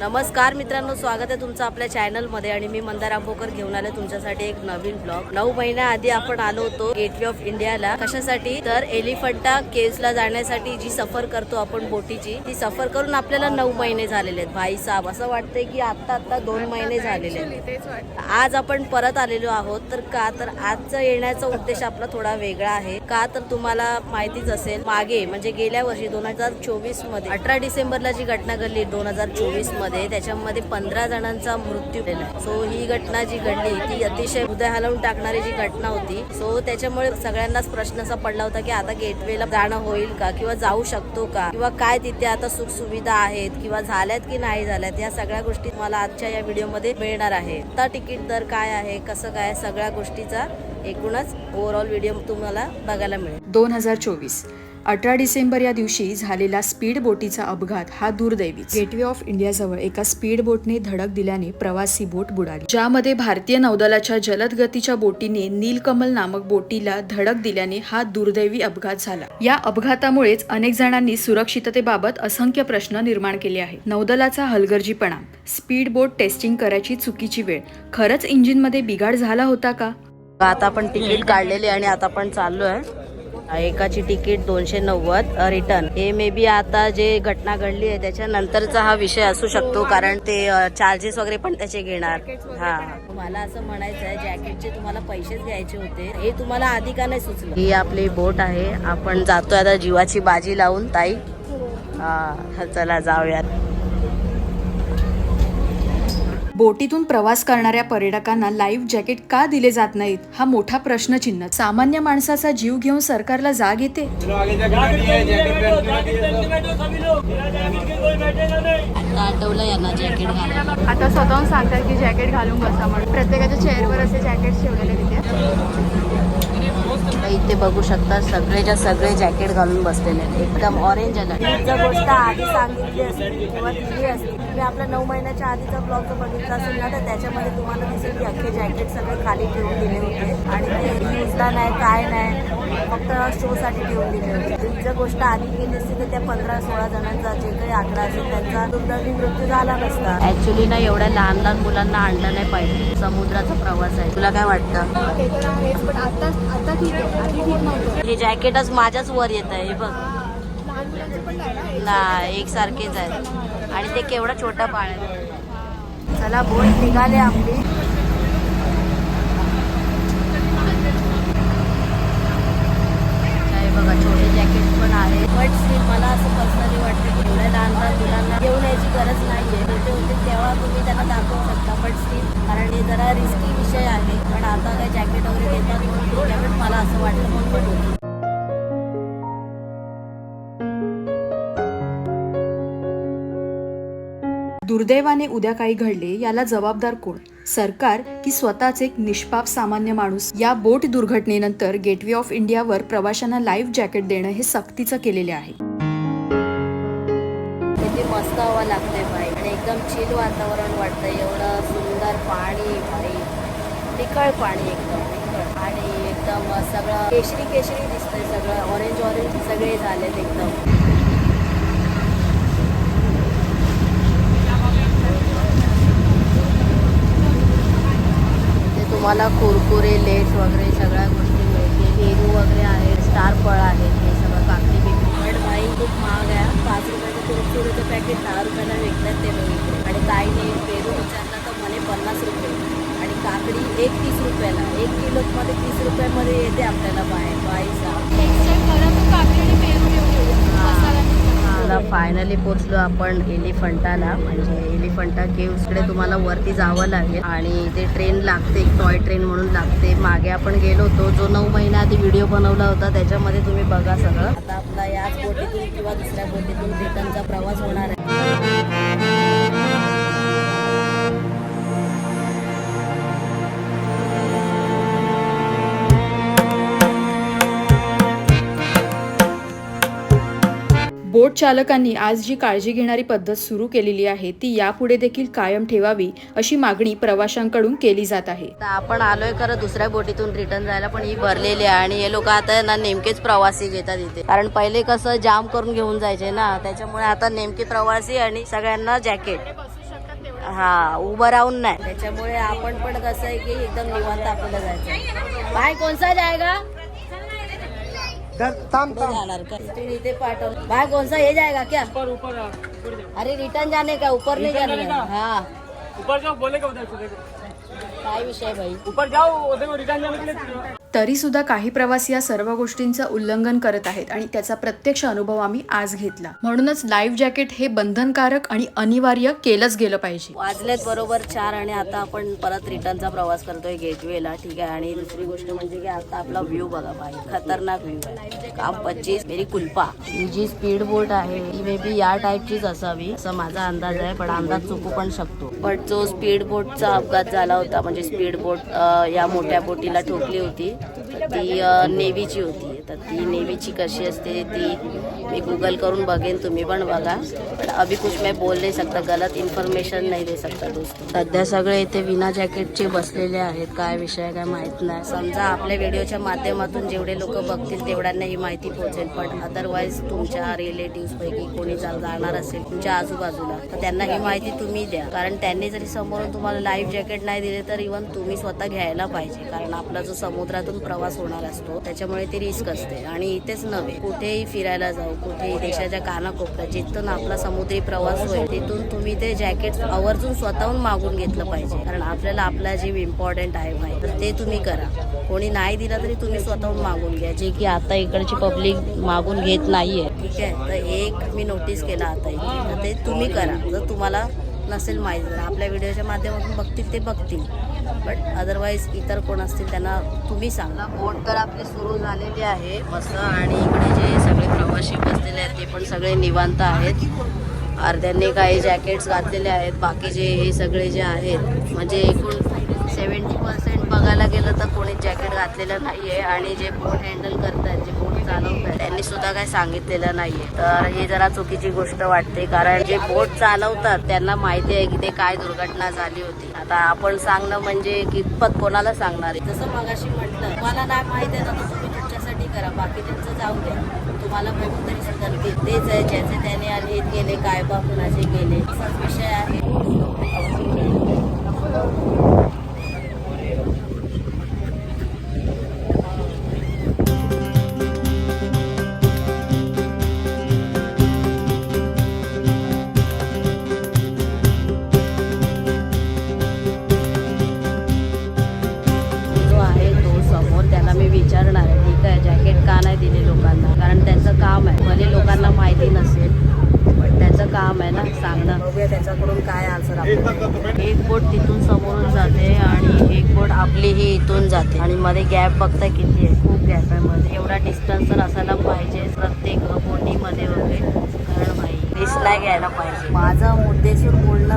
नमस्कार मित्रांनो स्वागत आहे तुमचं आपल्या चॅनलमध्ये आणि मी मंदार आंबोकर घेऊन आले तुमच्यासाठी एक नवीन ब्लॉग नऊ महिन्याआधी आपण आलो होतो गेटवे ऑफ इंडियाला कशासाठी? तर एलिफंटा केव्सला जाण्यासाठी जी सफर करतो आपण बोटीची ती सफर करून आपल्याला नऊ महिने झालेले आहेत. भाई साहेब असं वाटतंय की आता आता दोन महिने झालेले आहेत. आज आपण परत आलेलो आहोत. तर का तर आजचा येण्याचा उद्देश आपला थोडा वेगळा आहे. का तर तुम्हाला माहितीच असेल मागे म्हणजे गेल्या वर्षी दोन हजार चोवीसमध्ये अठरा डिसेंबरला जी घटना घडली दोन हजार चोवीसमध्ये त्याच्यामध्ये पंधरा जणांचा मृत्यू झाला सो ही घटना जी घडली ती अतिशय हृदय हलवून टाकणारी जी घटना होती. सो त्याच्यामुळे सगळ्यांनाच प्रश्न असा पडला होता की आता गेटवेला जाणं होईल का किंवा जाऊ शकतो का? किंवा काय तिथे आता सुख सुविधा आहेत किंवा झाल्यात की नाही झाल्यात? या सगळ्या गोष्टी मला आजच्या या व्हिडिओमध्ये मिळणार आहे आता तिकीट दर काय आहे? कसं काय सगळ्या गोष्टीचा एकूणच ओव्हरऑल व्हिडिओ तुम्हाला बघायला मिळेल. दोन हजार चोवीस. अठरा डिसेंबर या दिवशी झालेला स्पीड बोटीचा अपघात हा दुर्दैवी गेटवे ऑफ इंडियाजवळ एका स्पीड बोटने धडक दिल्याने प्रवासी बोट बुडाली. ज्यामध्ये भारतीय नौदलाच्या जलद गतीच्या बोटीने नीलकमल नामक बोटीला धडक दिल्याने हा दुर्दैवी अपघात झाला. या अपघातामुळेच अनेक जणांनी सुरक्षिततेबाबत असंख्य प्रश्न निर्माण केले आहेत. नौदलाचा हलगर्जीपणा स्पीड बोट टेस्टिंग करायची चुकीची वेळ खरंच इंजिनमध्ये बिघाड झाला होता का? आता आपण तिकीट काढलेले आणि आता आपण आहे एकाची तिकीट दोनशे नव्वद रिटर्न. हे मे बी आता जे घटना घडली आहे त्याच्यानंतरचा हा विषय असू शकतो कारण ते चार्जेस वगैरे पण त्याचे घेणार. हा. मला असं म्हणायचं आहे जॅकेटचे तुम्हाला पैसेच घ्यायचे होते. हे तुम्हाला आधी का नाही सुचलं? ही आपली बोट आहे. आपण जातोय आता जीवाची बाजी लावून ताई. हा चला जाऊयात. बोटीतून प्रवास करणाऱ्या पर्यटकांना लाईव्ह जॅकेट का दिले जात नाहीत? हा मोठा प्रश्नचिन्ह. सामान्य माणसाचा जीव घेऊन सरकारला जाग येते? आठवलं यांना जॅकेट आता स्वतःहून सांगतात की जॅकेट घालून बसा म्हणून. प्रत्येकाच्या चेअरवर असे जॅकेट ठेवलेले तिथे. इथे बघू शकता सगळेच्या सगळे जॅकेट घालून बसलेले आहेत. एकदम ऑरेंज अलर्ट जर गोष्ट आधी सांगितली असती किंवा दिली असती तुम्ही आपल्या नऊ महिन्याच्या आधीचा ब्लॉग जर बघितला असेल ना तर त्याच्यामध्ये तुम्हाला दिसेल की अख्खे जॅकेट सगळे खाली ठेवून दिले होते. आणि ते युजला नाही काय नाही. फक्त शोसाठी ठेवून दिले जर गोष्ट आधी केली असती तर त्या पंधरा सोळा जणांचा जे काही आकडा असेल त्यांचा दुर्दैवी मृत्यू झाला नसता. ऍक्च्युली ना एवढ्या लहान लहान मुलांना आणलं नाही पाहिजे. समुद्राचा प्रवास आहे. तुला काय वाटतं? हे जॅकेटच माझ्याच वर येत आहे हे बघ. ना एकसारखेच आहे. आणि ते केवढा छोटा पाळ आहे. चला बोट निघाले आपली. बघा छोटे जॅकेट पण आहे बट स्टील मला असं पर्सनली वाटतं की एवढ्या लहान लहान मुलांना घेऊन यायची गरज नाही आहे होते तेव्हा तुम्ही त्यांना दाखवू शकता. बट स्टील कारण हे जरा रिस्की विषय आहे. पण आता काय जॅकेट वगैरे देतात म्हणून पण मला असं वाटतं. म्हणून दुर्दैवाने उद्या काही घडले याला जबाबदार कोण? सरकार की स्वतःच एक निष्पाप सामान्य माणूस? या बोट दुर्घटनेनंतर गेटवे ऑफ इंडियावर प्रवाशांना लाईफ जॅकेट देणं हे सक्तीचं केलेले आहे. किती मस्त हवा लागते भाई आणि एकदम चिल वातावरण वाटतंय. एवढं सुंदर पाणी भाई निकळ पाणी एकदम आणि एकदम सगळं केशरी केशरी दिसतंय सगळं. ऑरेंज ऑरेंज सगळे झालेत एकदम. तुम्हाला कुरकुरे लेस वगैरे सगळ्या गोष्टी मिळते पेरू वगैरे आहेत स्टार फळ आहेत हे सगळं काकडी बिकडी पण भाई खूप महाग आहे पाच रुपयाचं कुरकुरेचं पॅकेट दहा रुपयाला विकतात ते बघितले आणि काही नाही पेरू विचारला तर म्हणे पन्नास रुपये आणि काकडी एक तीस रुपयाला एक किलो मध्ये तीस रुपयामध्ये येते आपल्याला बाहेर बाईचा आता फायनली पोचलो आपण एलिफंटाला. म्हणजे एलिफंटा केव्सकडे तुम्हाला वरती जावं लागेल. आणि ते ट्रेन लागते एक टॉय ट्रेन म्हणून लागते. मागे आपण गेलो होतो जो नऊ महिन्या आधी व्हिडिओ बनवला होता त्याच्यामध्ये तुम्ही बघा सगळं. आता आपला याच बोटीतून किंवा दुसऱ्या बोटीतून ब्रिटनचा प्रवास होणार आहे. बोट चालकांनी आज जी काळजी घेणारी पद्धत सुरू केलेली आहे ती यापुढे देखील कायम ठेवावी अशी मागणी प्रवाशांकडून केली जात आहे. आता आपण आलोय खरं दुसऱ्या बोटीतून रिटर्न जायला पण ही भरलेली आहे आणि हे लोक आता ना नेमकेच प्रवासी घेतात इथे. कारण पहिले कसं जाम करून घेऊन जायचे ना त्याच्यामुळे आता नेमके प्रवासी आणि सगळ्यांना जॅकेट. हा उभं राहून नाही. त्याच्यामुळे आपण पण कसं आहे की एकदम निवांत आपल्याला जायचं भाई कोणसा जायगा? पुढे जाणार का पाठव भाई कोणसा हे जाएगा क्या? ऊपर ऊपर ऊपर जाओ अरे रिटर्न जाने का? ऊपर नहीं जाने का का? हाँ. ऊपर जाओ बोलेगा उधर से देखो काय विषय भाई? ऊपर जाओ देखो रिटर्न जाने के लिए तरी सुद्धा काही प्रवासी या सर्व गोष्टींचं उल्लंघन करत आहेत आणि त्याचा प्रत्यक्ष अनुभव आम्ही आज घेतला. म्हणूनच लाईव्ह जॅकेट हे बंधनकारक आणि अनिवार्य केलंच गेलं पाहिजे. वाजलेत बरोबर चार आणि आता आपण परत रिटर्नचा प्रवास करतोय गेटवेला ठीक आहे? आणि दुसरी गोष्ट म्हणजे की आता आपला व्ह्यू बघा भाई खतरनाक व्ह्यू आहे. काम पच्चीस? मेरी कुल्पा ही जी स्पीड बोट आहे. ती मे बी या टाईपचीच असावी असं माझा अंदाज आहे पण अंदाज चुकू पण शकतो. पण जो स्पीड बोटचा अपघात झाला होता म्हणजे स्पीड बोट या मोठ्या बोटीला ठोकली होती ती नेव्हीची होती. तर ती नेहमीची कशी असते ती मी गुगल करून बघेन तुम्ही पण बघा. पण अभी कुछ मैं बोल नाही सकता गलत इन्फॉर्मेशन नाही दे सकता दोस्त. सध्या सगळे इथे विना जॅकेटचे बसलेले आहेत. काय विषय काय माहीत नाही. समजा आपल्या व्हिडिओच्या माध्यमातून जेवढे लोक बघतील तेवढ्यांना ही माहिती पोहोचेल. पण अदरवाईज तुमच्या रिलेटिव्ह पैकी कोणी जाणार असेल तुमच्या आजूबाजूला तर त्यांना ही माहिती तुम्ही द्या. कारण त्यांनी जरी समोरून तुम्हाला लाईफ जॅकेट नाही दिले तर इव्हन तुम्ही स्वतः घ्यायला पाहिजे. कारण आपला जो समुद्रातून प्रवास होणार असतो त्याच्यामुळे ती रिस्क असते. आणि इथेच नव्हे कुठेही फिरायला जाऊ कुठेही देशाच्या कानाकोपऱ्यात जिथून आपला समुद्री प्रवास होईल तिथून तुम्ही ते जॅकेट आवर्जून स्वतःहून मागून घेतलं पाहिजे. कारण आपल्याला आपला जीव इम्पॉर्टंट आहे माहिती तर ते तुम्ही करा. कोणी नाही दिलं तरी तुम्ही स्वतःहून मागून घ्या. जे की आता इकडची पब्लिक मागून घेत नाहीये. ठीक आहे? तर एक मी नोटीस केला आता इथे. तर ते तुम्ही करा. जर तुम्हाला नसेल माहिती आपल्या व्हिडिओच्या माध्यमातून बघतील ते बघतील. बट अदरवाईज इतर कोण असतील त्यांना तुम्ही सांगा. बोट तर आपली सुरू झालेली आहे मस्त. आणि इकडे जे सगळे प्रवासी बसलेले आहेत ते पण सगळे निवांत आहेत. अर्ध्यांनी काही जॅकेट्स घातलेले आहेत. बाकी जे हे सगळे जे आहेत म्हणजे एकूण सेवन्टी पर्सेंट बघायला गेलं तर कोणी जॅकेट घातलेलं नाही आहे आणि जे बोट हँडल करतात जे बोट चालवतात त्यांनी सुद्धा काही सांगितलेलं नाहीये. तर हे जरा चुकीची गोष्ट वाटते कारण जे बोट चालवतात त्यांना माहिती आहे की ते काय दुर्घटना झाली होती. आता आपण सांगणं म्हणजे कितपत कोणाला सांगणार आहे? जसं मगाशी म्हटलं तुम्हाला नाही माहिती आहे ना तर तुम्ही तुमच्यासाठी करा बाकी त्यांचं जाऊ द्या. तुम्हाला बघून तरी सांगाल की तेच आहे ज्याचे त्याने आले गेले काय बा कुणाचे गेले असाच विषय आहे. त्याच्याकडून काय आन्सर आपण एक बोट तिथून समोरून जाते आणि एक बोट आपली ही इथून जाते. आणि मध्ये गॅप बघता किती आहे? खूप गॅप आहे मध्ये. एवढा डिस्टन्स तर असायला पाहिजे प्रत्येक बोटीमध्ये वगैरे. कारण भाई रिस्क नाही घ्यायला पाहिजे.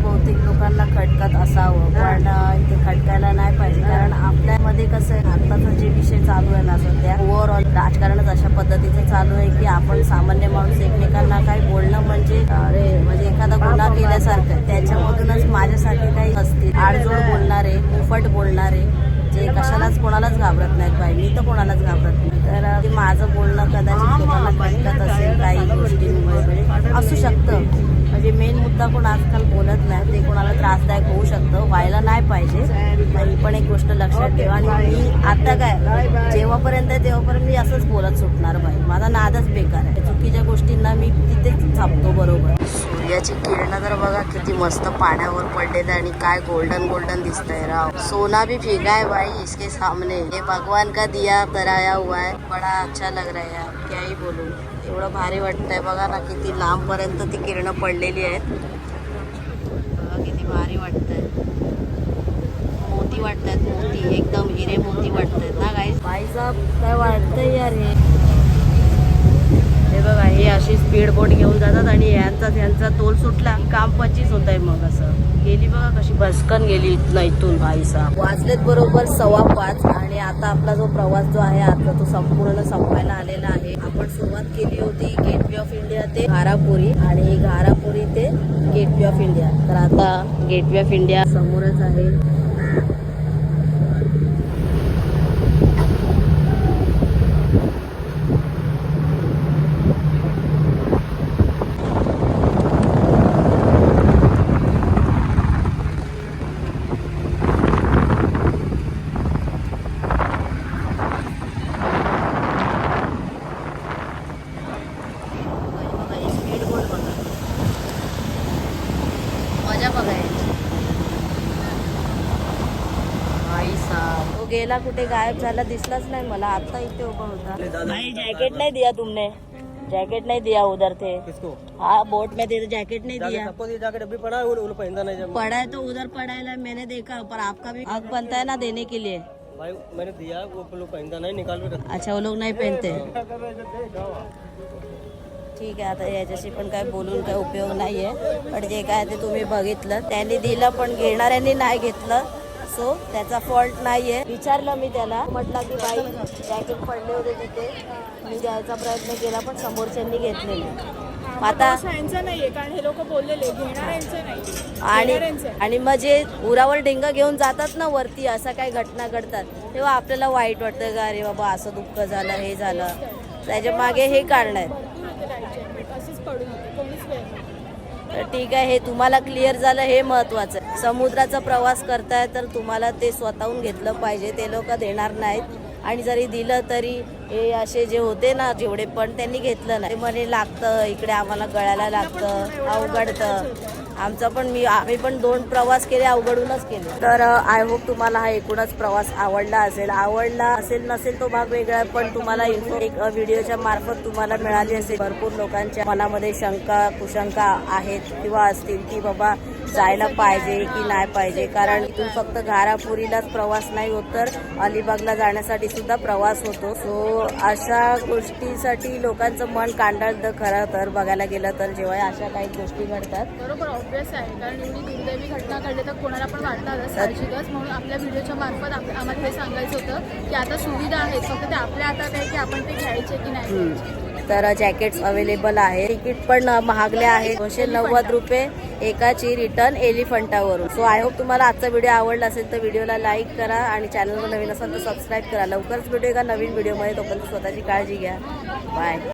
बोलणं बहुतेक लोकांना खटकत असावं. पण इथे खटकायला नाही पाहिजे. कारण आपल्यामध्ये कसं आहे आताचा जे विषय चालू आहे ना सध्या ओव्हरऑल राजकारणच अशा पद्धतीचं चालू आहे की आपण सामान्य माणूस एकमेकांना काही बोलणं म्हणजे अरे म्हणजे एखादा गुन्हा केल्यासारखं. त्याच्यामधूनच माझ्यासाठी काही असतील. आडजोड बोलणारे मुफट बोलणारे जे कशालाच कोणालाच घाबरत नाहीत बाई. मी तर कोणालाच घाबरत नाही. तर माझं बोलणं कदाचित लोकांना खटकत असेल काही गोष्टींमुळे. असू शकतं. म्हणजे मेन मुद्दा कोण आजकाल बोलत नाही ते कोणाला त्रासदायक होऊ शकतं व्हायला नाही पाहिजे. ही पण एक गोष्ट लक्षात ठेवा. आणि मी आता काय जेव्हापर्यंत आहे तेव्हापर्यंत मी असंच बोलत सुटणार बाई. माझा नादच बेकार आहे. चुकीच्या गोष्टींना मी तिथेच थांबतो बरोबर. सूर्याची किरणं तर बघा किती मस्त पाण्यावर पडलेले आणि काय गोल्डन गोल्डन दिसतंय राव. सोना भी फेंका है भाई इसके सामने. ये भगवान का दिया तराया हुआ है. बड़ा अच्छा लग रहा है यार. क्या ही बोलू. एवढं भारी वाटतंय. बघा ना किती लांब पर्यंत ती किरणं पडलेली आहेत. बघा किती भारी वाटतंय. मोती वाटत आहेत मोती. एकदम हिरे मोती वाटतात ना काही भाई काय वाटतंय यार हे? हे बघा हे अशी स्पीड बोट घेऊन जातात आणि यांचा यांचा तोल सुटला काम पच्चीस होत आहे मग असं. गेली बघा कशी बसकन गेली इथनं इथून भाईसा. वाचलेत वाजलेत बरोबर सव्वा पाच आणि आता आपला जो प्रवास जो आहे आता तो संपूर्ण संपायला आलेला आहे. आपण सुरुवात केली होती गेटवे ऑफ इंडिया ते घारापुरी आणि घारापुरी ते गेटवे ऑफ इंडिया तर आता गेटवे ऑफ इंडिया समोरच आहे मजा बघायची आई साहब तो गेला कुठे गायब झाला दिसलाच नाही मला. आता इथे उभा होता. नाही जैकेट नहीं दिया तुमने. जैकेट नहीं दिया उधर थे. किसको? हाँ बोट में थे तो जैकेट नहीं दिया. सबको ये जैकेट अभी पड़ा है वो लोग पहनता नहीं जब। पड़ा है तो उधर पड़ा है मैंने देखा पर आपका भी हक बनता है ना देने के लिए। भाई मैंने दिया वो लोग पहनता नहीं निकाल के रखता अच्छा वो लोग नाही पहनते। ठीक आहे आता याच्याशी पण काय बोलून काय उपयोग नाही आहे पण जे काय ते तुम्ही बघितलं त्यांनी दिलं पण घेणाऱ्यांनी नाही घेतलं. सो त्याचा फॉल्ट नाही आहे विचारलं मी त्याला. म्हटलं की बाई जॅकेट पडले होते तिथे. मी द्यायचा प्रयत्न केला पण समोरच्यांनी घेतले नाही. आता नाहीये कारण हे लोक बोललेले आणि आणि मग जे उरावर ढिंग घेऊन जातात ना वरती असं काही घटना घडतात तेव्हा आपल्याला वाईट वाटतं का अरे बाबा असं दुःख झालं हे झालं. त्याच्यामागे हे कारण आहेत असेच पडून होते कोणीच वेळ नाही. तर ठीक आहे हे तुम्हाला क्लिअर झालं हे महत्वाचं. आहे समुद्राचा प्रवास करताय तर तुम्हाला ते स्वतःहून घेतलं पाहिजे. ते लोक देणार नाहीत. आणि जरी दिलं तरी हे असे जे होते ना जेवढे पण त्यांनी घेतलं नाही. म्हणे लागतं इकडे आम्हाला गळ्याला लागतं अवघडतं. आमचा पण मी आम्ही पण दोन प्रवास केले अवघडूनच केले. तर आय होप तुम्हाला हा एकूणच प्रवास आवडला असेल. आवडला असेल नसेल तो भाग वेगळा पण तुम्हाला इन्फो एक व्हिडिओच्या मार्फत तुम्हाला मिळाली असेल. भरपूर लोकांच्या मनामध्ये शंका कुशंका आहेत किंवा असतील की बाबा जायला पाहिजे की नाही पाहिजे. कारण इथून फक्त घारापुरीलाच प्रवास नाही होत तर अलिबागला जाण्यासाठी सुद्धा प्रवास होतो. सो अशा गोष्टीसाठी लोकांचं मन कांडाळतं खरं तर बघायला गेलं तर. जेव्हा अशा काही गोष्टी घडतात. बरोबर. ऑब्विस आहे. कारण एवढी दुर्दैवी घटना घडली तर कोणाला पण वाटणारच साहजिकच म्हणून आपल्या व्हिडिओच्या मार्फत आम्हाला हे सांगायचं होतं की आता सुविधा आहेत. फक्त ते आपल्या हातात आहे की आपण ते घ्यायचे की नाही. तर जॅकेट्स अवेलेबल आहे तिकीट पण महागले आहे दोनशे नव्वद रुपये एकाची रिटर्न एलिफंटावरून. सो आय होप तुम्हाला आजचा व्हिडिओ आवडला असेल तर व्हिडिओला लाईक करा आणि चॅनलवर नवीन असाल तर सबस्क्राईब करा. लवकरच व्हिडिओ एका नवीन व्हिडिओमध्ये. तोपर्यंत स्वतःची काळजी घ्या. बाय